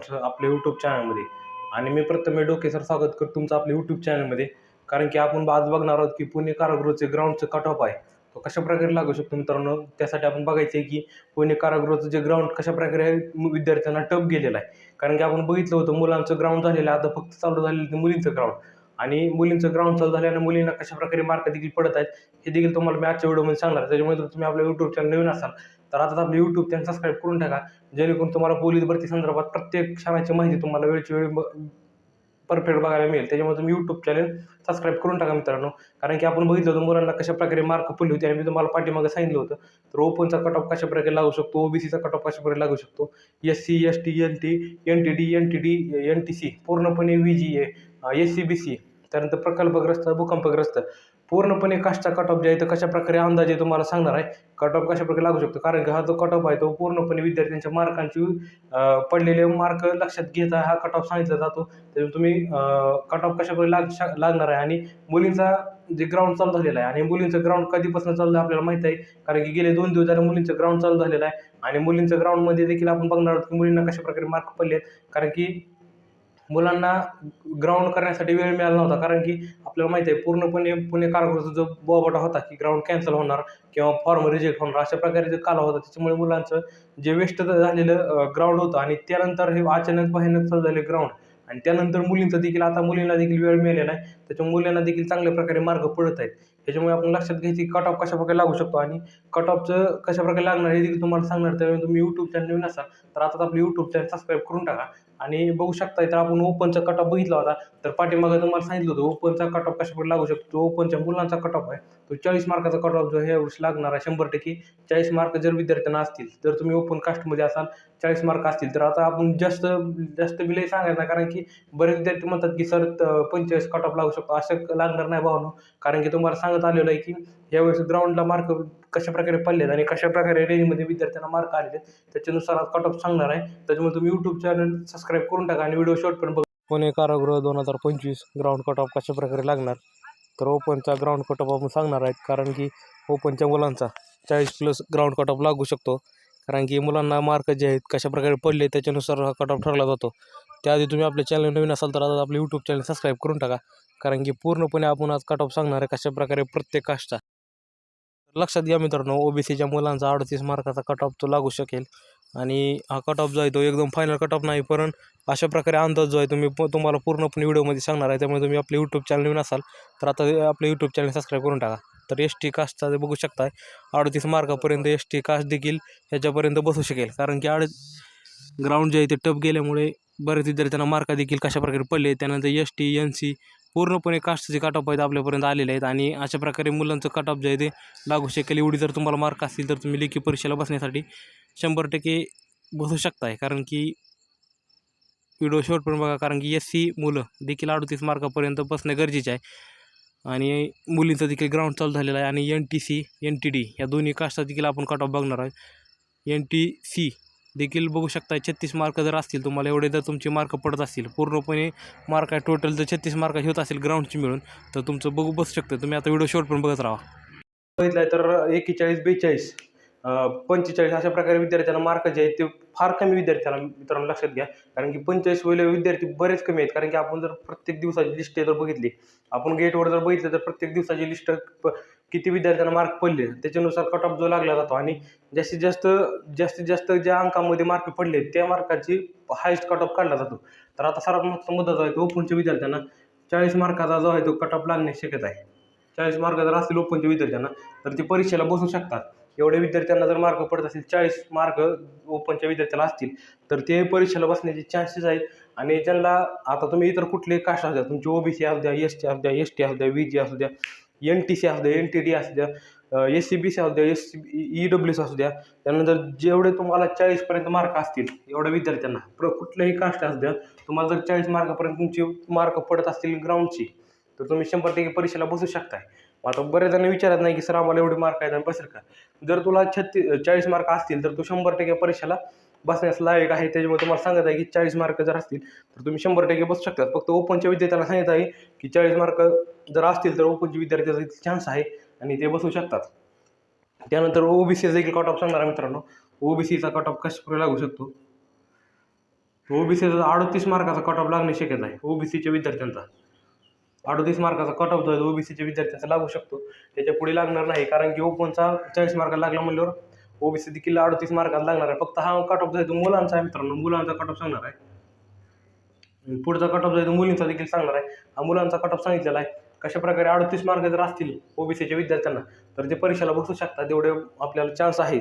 तुमचं आपल्या यूट्यूब चॅनलमध्ये आणि मी प्रथमे डोके सर स्वागत करतो तुमचं आपल्या यूट्यूब चॅनलमध्ये कारण की आपण आज बघणार आहोत की पुणे कारागृहाचे ग्राउंडचं कट ऑफ आहे. तो कशा प्रकारे लागू शकतो मित्रांनो? त्यासाठी आपण बघायचं आहे की पुणे कारागृहाचं जे ग्राउंड कशा प्रकारे विद्यार्थ्यांना टप गेलेलं आहे. कारण की आपण बघितलं होतं मुलांचं ग्राउंड झालेलं आहे. आता फक्त चालू झालेलं मुलींचं ग्राउंड आणि मुलींचं ग्राउंड चालू झाल्याने मुलींना कशा प्रकारे मार्क देखील पडत आहेत हे देखील तुम्हाला मी आजच्या व्हिडिओमध्ये सांगणार त्याच्यामुळे जर तुम्ही आपल्या यूट्यूब चॅनल नवीन असाल तर आता आपलं यूट्यूब चॅनल सबस्क्राईब करून टाका. जेणेकरून तुम्हाला पोलीस भरती संदर्भात प्रत्येक क्षणाची माहिती तुम्हाला वेळची वेळ परफेक्ट बघायला मिळेल. त्याच्यामुळे तुम्ही यूट्यूब चॅनल सबस्क्राईब करून टाका मित्रांनो. कारण की आपण बघितलं होतं मुलांना कशा प्रकारे मार्क पडले होते आणि मी तुम्हाला पाठीमागं सांगितलं होतं. तर ओपनचा कट ऑफ कशा प्रकारे लागू शकतो? ओबीसीचा कट ऑफ कशा प्रकारे लागू शकतो? S C S T N T N T D N T D N T C पूर्णपणे V J A S C B C त्यानंतर प्रकल्पग्रस्त भूकंपग्रस्त. पूर्णपणे कास्टचा कट ऑफ जे आहे तर कशा प्रकारे अंदाजे तुम्हाला सांगणार आहे? कट ऑफ कशा प्रकारे लागू शकतो? कारण की हा जो कट ऑफ आहे तो पूर्णपणे विद्यार्थ्यांच्या मार्कांची पडलेले मार्क लक्षात घेता हा कट ऑफ सांगितला जातो. तर तुम्ही कट ऑफ कशा प्रकारे लाग लागणार आहे? आणि मुलींचा जे ग्राउंड चालू झालेला आहे आणि मुलींचं ग्राउंड कधीपासून चालू आहे आपल्याला माहिती आहे? कारण की गेले दोन दिवस झाले मुलींचं ग्राउंड चालू झालेलं आहे. आणि मुलींचं ग्राउंडमध्ये देखील आपण बघणार आहोत की मुलींना कशा प्रकारे मार्क पडले आहेत. कारण की मुलांना ग्राउंड करण्यासाठी वेळ मिळाला नव्हता. कारण की आपल्याला माहिती आहे पूर्णपणे पुणे कारागृहाचा जो बोबाटा होता की ग्राउंड कॅन्सल होणार किंवा फॉर्म रिजेक्ट होणार अशा प्रकारे जे काला होता त्याच्यामुळे मुलांचं जे वेस्ट झालेलं ग्राउंड होतं आणि त्यानंतर हे अचानक भयानक चालू झाले ग्राउंड आणि त्यानंतर मुलींचं देखील आता मुलींना देखील वेळ मिळालेला आहे. त्याच्यामुळे मुलींना देखील चांगल्या प्रकारे मार्ग पडत आहेत. त्याच्यामुळे आपण लक्षात घ्यायची कट ऑफ कशा प्रकारे लागू शकतो आणि कट ऑफचं कशाप्रकारे लागणार हे देखील तुम्हाला सांगणार त्यामुळे तुम्ही यूट्यूब चॅनल नसाल तर आता आपलं यूट्यूब चॅनल सबस्क्राईब करून टाका. आणि बघू शकता तर आपण ओपनचा कट ऑफ बघितला होता. तर पाठीमागं तुम्हाला सांगितलं होतं ओपनचा कट ऑफ लागू शकतो? तो ओपनच्या मुलांचा कट ऑफ आहे. तो चाळीस मार्काचा कट ऑफ जो ह्या वर्षी लागणार आहे शंभर टक्के. चाळीस मार्क जर विद्यार्थ्यांना असतील जर तुम्ही ओपन कास्टमध्ये असाल चाळीस मार्क असतील तर आता आपण जास्त जास्त विलय सांगायचं नाही कारण की बरेच विद्यार्थी म्हणतात की सर पंचेचाळीस कट ऑफ लागू शकतो. असं लागणार नाही भावनो. कारण की तुम्हाला सांगत आलेलं आहे की यावेळेस ग्राउंडला मार्क कशा प्रकारे आहेत आणि कशा प्रकारे रेंजमध्ये विद्यार्थ्यांना मार्क आलेले आहेत त्याच्यानुसार आज कट ऑफ सांगणार आहे. त्याच्यामुळे तुम्ही यूट्यूब चॅनल सबस्क्राईब करून टाका आणि व्हिडिओ शॉर्ट पण बघा. पुणे कारागृह दोन हजार पंचवीस ग्राउंड कट ऑफ कशा प्रकारे लागणार? तर ओपनचा ग्राउंड कट ऑफ आपण सांगणार आहेत कारण की ओपनच्या मुलांचा चाळीस प्लस ग्राउंड कट ऑफ लागू शकतो. कारण की मुलांना मार्क जे आहेत कशा प्रकारे पडले त्याच्यानुसार हा कट ऑफ ठरला जातो. त्याआधी तुम्ही आपल्या चॅनल नवीन असाल तर आता आपलं यूट्यूब चॅनल सबस्क्राईब करून टाका. कारण की पूर्णपणे आपण आज कट ऑफ सांगणार आहे कशा प्रकारे प्रत्येक कास्टचा. लक्षात घ्या मित्रांनो ओबीसीच्या मुलांचा अडतीस मार्काचा कट ऑफ तो लागू शकेल. आणि हा कट ऑफ जो आहे तो एकदम फायनल कट ऑफ नाही पण अशा प्रकारे अंदाज जो आहे तुम्ही प- तुम्हाला पूर्णपणे व्हिडिओमध्ये सांगणार आहे. त्यामुळे तुम्ही आपले यूट्यूब चॅनल नवीन असाल तर आता आपले यूट्यूब चॅनल सबस्क्राईब करून टाका. तर एस टी कास्टचा बघू शकताय अडतीस मार्कापर्यंत एस टी कास्ट देखील ह्याच्यापर्यंत बसू शकेल. कारण की अड ग्राउंड जे आहे ते टप गेल्यामुळे बरेच विद्यार्थ्यांना मार्क देखील कशाप्रकारे पडले त्यानंतर एस टी एन सी पूर्णपणे कास्टचे कट ऑफ आहेत आपल्यापर्यंत आलेले आहेत. आणि अशा प्रकारे मुलांचं कट ऑफ जे आहे ते लागू शकेल. एवढी जर तुम्हाला मार्क असतील तर तुम्ही लेखी परीक्षेला बसण्यासाठी शंभर टक्के बसू शकताय. कारण की व्हिडिओ शेवट पण बघा कारण की एस सी मुलं देखील अडतीस मार्कापर्यंत बसणे गरजेचे आहे. आणि मुलींचं देखील ग्राउंड चालू झालेलं आहे. आणि N T C N T D या दोन्ही कास्टचा देखील आपण कट ऑफ बघणार आहोत. एन टी सी देखील बघू शकता छत्तीस मार्क जर असतील तुम्हाला एवढे जर तुमचे मार्क पडत असतील पूर्णपणे मार्क आहे टोटल जर छत्तीस मार्क होत असेल ग्राउंडची मिळून तर तुमचं बघू बसू शकतं. तुम्ही आता व्हिडिओ शॉर्ट पण बघत राहा. बघितलं तर एकेचाळीस बेचाळीस. पंचेचाळीस अशा प्रकारे विद्यार्थ्यांना मार्क जे आहेत ते फार कमी विद्यार्थ्यांना मित्रांनो लक्षात घ्या. कारण की पंचेचाळीस वेळेला विद्यार्थी बरेच कमी आहेत. कारण की आपण जर प्रत्येक दिवसाची लिस्ट जर बघितली आपण गेटवर जर बघितलं तर प्रत्येक दिवसाची लिस्ट किती विद्यार्थ्यांना मार्क पडले त्याच्यानुसार कट ऑफ जो लागला जातो. आणि जास्तीत जास्त जास्तीत जास्त ज्या अंकामध्ये मार्क पडले त्या मार्काची हायस्ट कट ऑफ काढला जातो. तर आता सर्वात महत्त्वाचा मुद्दा जो आहे तो ओपनच्या विद्यार्थ्यांना चाळीस मार्काचा जो आहे तो कट ऑफ लागण्याची शक्यता आहे. चाळीस मार्क जर असतील ओपनच्या विद्यार्थ्यांना तर ते परीक्षेला बसू शकतात. एवढ्या विद्यार्थ्यांना जर मार्क पडत असतील चाळीस मार्क ओपनच्या विद्यार्थ्याला असतील तर ते परीक्षेला बसण्याचे चान्सेस आहेत आणि ज्यांना आता तुम्ही इतर कुठले कास्ट असू द्या तुमची ओबीसी असू द्या एस टी असू द्या एस टी असू द्या व्ही जी असू द्या एन टी सी असू द्या एन टी डी असू द्या एस सी बी सी असू द्या S C E W C असू द्या त्यानंतर जेवढे तुम्हाला चाळीसपर्यंत मार्क असतील एवढ्या विद्यार्थ्यांना प्र कुठल्याही कास्ट असू द्या तुम्हाला जर चाळीस मार्कापर्यंत तुमची मार्क पडत असतील ग्राउंडची तर तुम्ही शंभर टक्के परीक्षेला बसू शकताय आता बरेच जण विचारत नाही की सर आम्हाला एवढे मार्क आहेत आणि बसेल का? जर तुला छत्तीस चाळीस मार्क असतील तर तू शंभर टक्के परीक्षेला बसण्यास लायक आहे. त्याच्यामुळे तुम्हाला सांगत आहे की चाळीस मार्क जर असतील तर तुम्ही शंभर टक्के बसू शकतात. फक्त ओपनच्या विद्यार्थ्यांना सांगत आहे की चाळीस मार्क जर असतील तर ओपनच्या विद्यार्थ्याचा चान्स आहे आणि ते बसू शकतात. त्यानंतर ओबीसीचा देखील कट ऑफ सांगणार आहे मित्रांनो. ओबीसीचा कट ऑफ कशा लागू शकतो? ओबीसीचा अडतीस मार्काचा कट ऑफ लागणे शक्यता आहे ओबीसीच्या विद्यार्थ्यांचा. अडतीस मार्काचा कट ऑफ जो आहे ओबीसीच्या विद्यार्थ्यांचा लागू शकतो. त्याच्या पुढे लागणार नाही कारण की ओपनचा चाळीस मार्काला लागला म्हणल्यावर ओबीसी देखील अडतीस मार्काला लागणार आहे. फक्त हा कट ऑफ जो आहे तो मुलांचा आहे मित्रांनो. मुलांचा कट ऑफ सांगणार आहे. पुढचा कट ऑफ जो आहे तो मुलींचा देखील सांगणार आहे. हा मुलांचा कट ऑफ सांगितलेला आहे. कशा प्रकारे अडतीस मार्क जर असतील ओबीसीच्या विद्यार्थ्यांना तर ते परीक्षेला बसू शकतात. तेवढे आपल्याला चान्स आहेत.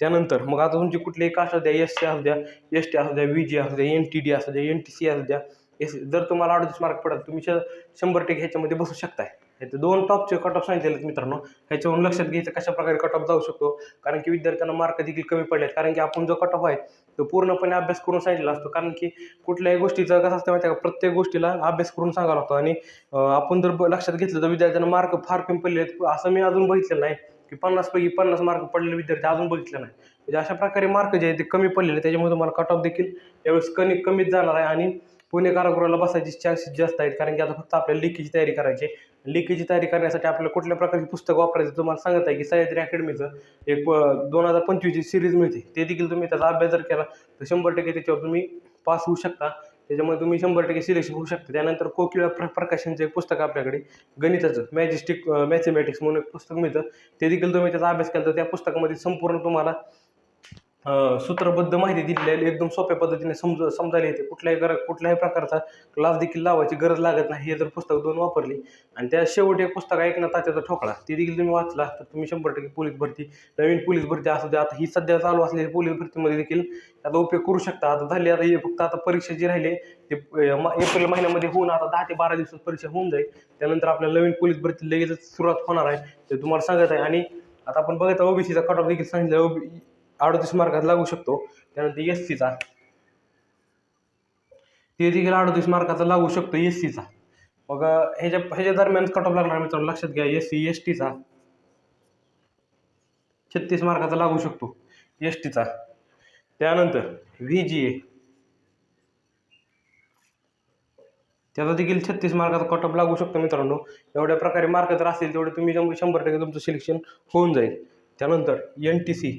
त्यानंतर मग आता तुमची कुठलीही कास्ट असू द्या एस सी असू द्या एस टी असू द्या व्ही जी असू द्या एन टी डी असू द्या एन टी सी असू द्या एस जर तुम्हाला अडतीस मार्क पडत तुम्ही श- शंभर टक्के ह्याच्यामध्ये बसू शकताय. ह्याचे दोन टॉपचे कट ऑफ सांगितलेत आहेत मित्रांनो. ह्याच्यावरून लक्षात घ्यायचं कशा प्रकारे कट ऑफ जाऊ शकतो. कारण की विद्यार्थ्यांना मार्क देखील कमी पडले कारण की आपण जो कट ऑफ आहे तो पूर्णपणे अभ्यास करून सांगितलेला असतो. कारण की कुठल्याही गोष्टीचं कसं असतं माहिती का? प्रत्येक गोष्टीला अभ्यास करून सांगावा लागतो. आणि आपण जर ब- लक्षात घेतलं तर विद्यार्थ्यांना मार्क फार कमी पडले आहेत. असं मी अजून बघितलेलं नाही. की पन्नासपैकी पन्नास मार्क पडलेले विद्यार्थी अजून बघितले नाही. म्हणजे अशा प्रकारे मार्क जे आहेत ते कमी पडलेले त्याच्यामुळे तुम्हाला कट ऑफ देखील यावेळेस कमी कमीच जाणार आहे. आणि पुणे कारागृहाला बसायची चान्सेस जास्त आहेत कारण की आता फक्त आपल्याला लिखीची तयारी करायची लिखीची तयारी करण्यासाठी आपल्याला कुठल्या प्रकारचे पुस्तक वापरायचं तुम्हाला सांगत आहे की सह्याद्री अकॅडमीचं एक दोन हजार पंचवीसची सिरीज मिळते. ते देखील तुम्ही त्याचा अभ्यास जर केला तर शंभर टक्के त्याच्यावर तुम्ही पास होऊ शकता. त्याच्यामुळे तुम्ही शंभर टक्के सिलेक्शन होऊ शकता. त्यानंतर कोकिळा प्र प्रकाशनचं एक पुस्तक आपल्याकडे गणिताचं मॅजिस्टिक मॅथमॅटिक्स म्हणून एक पुस्तक मिळतं. ते देखील तुम्ही त्याचा अभ्यास केला तर त्या पुस्तकामध्ये संपूर्ण तुम्हाला सूत्रबद्ध माहिती दिलेली आहे. एकदम सोप्या पद्धतीने समज समजायला येते. कुठल्याही गर कुठल्याही प्रकारचा क्लास देखील लावायची गरज लागत नाही. हे जर पुस्तक दोन वापरली आणि त्या शेवटी एक पुस्तक ऐकणं ना तात्याचा ठोकळा ते देखील तुम्ही वाचला तर तुम्ही शंभर टक्के पोलीस भरती नवीन पोलीस भरती असू द्या. आता ही सध्या चालू असलेली पोलीस भरतीमध्ये देखील त्याचा उपयोग करू शकता. आता झाली आता हे फक्त आता परीक्षा जी राहिली ते एप्रिल महिन्यामध्ये होऊन आता दहा ते बारा दिवसात परीक्षा होऊन जाईल. त्यानंतर आपल्याला नवीन पोलीस भरती लगेचच सुरुवात होणार आहे ते तुम्हाला सांगत आहे. आणि आता आपण बघत ओबीसीचा कट ऑफ देखील सांगितलं. अडतीस मार्कात लागू शकतो. त्यानंतर एस सीचा ते देखील अडतीस मार्काचा लागू शकतो एस सीचा मग ह्याच्या ह्याच्या दरम्यान कट ऑफ लागणार मित्रांनो. लक्षात घ्या एस सी एस टीचा छत्तीस मार्काचा लागू शकतो एस टीचा त्यानंतर व्ही जी ए त्याचा देखील छत्तीस मार्काचा कट ऑफ लागू शकतो मित्रांनो. एवढ्या प्रकारे मार्क जर असतील तेवढे तुम्ही शंभर टक्के तुमचं सिलेक्शन होऊन जाईल. त्यानंतर N T C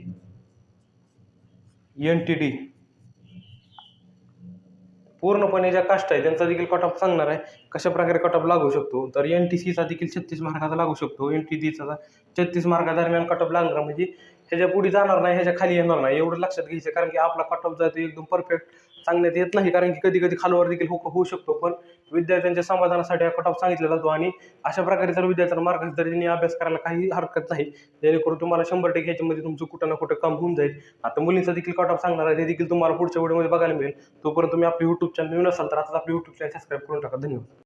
N T D पूर्णपणे ज्या कास्ट आहे त्यांचा देखील कट ऑफ सांगणार आहे. कशा प्रकारे कट ऑफ लागू शकतो? तर एन टी सीचा देखील छत्तीस मार्काचा लागू शकतो. एन टी डीचा छत्तीस मार्कादरम्यान कट ऑफ लागणार म्हणजे ह्याच्या पुढे जाणार नाही ह्याच्या खाली येणार नाही. एवढं लक्षात घ्यायचं कारण की आपला कट ऑफ जातो एकदम परफेक्ट सांगण्यात येत नाही कारण की कधी कधी खालवर देखील हो होऊ शकतो. पण विद्यार्थ्यांच्या समाधानासाठी हा कट ऑफ सांगितला जातो आणि अशा प्रकारे जर विद्यार्थ्यांना मार्गदर्शनाने अभ्यास करायला काही हरकत नाही. जेणेकरून तुम्हाला शंभर टक्के याच्यामध्ये तुमचं कुठं ना कुठं काम होऊन जाईल. आता मुलींचा देखील कट ऑफ सांगणार आहे. ते देखील तुम्हाला पुढच्या व्हिडिओमध्ये बघायला मिळेल. तोपर्यंत तुम्ही आपली युट्यूब चॅनल नसाल तर आता आपली युट्यूब चॅनल सबस्क्राईब करून टाका. धन्यवाद.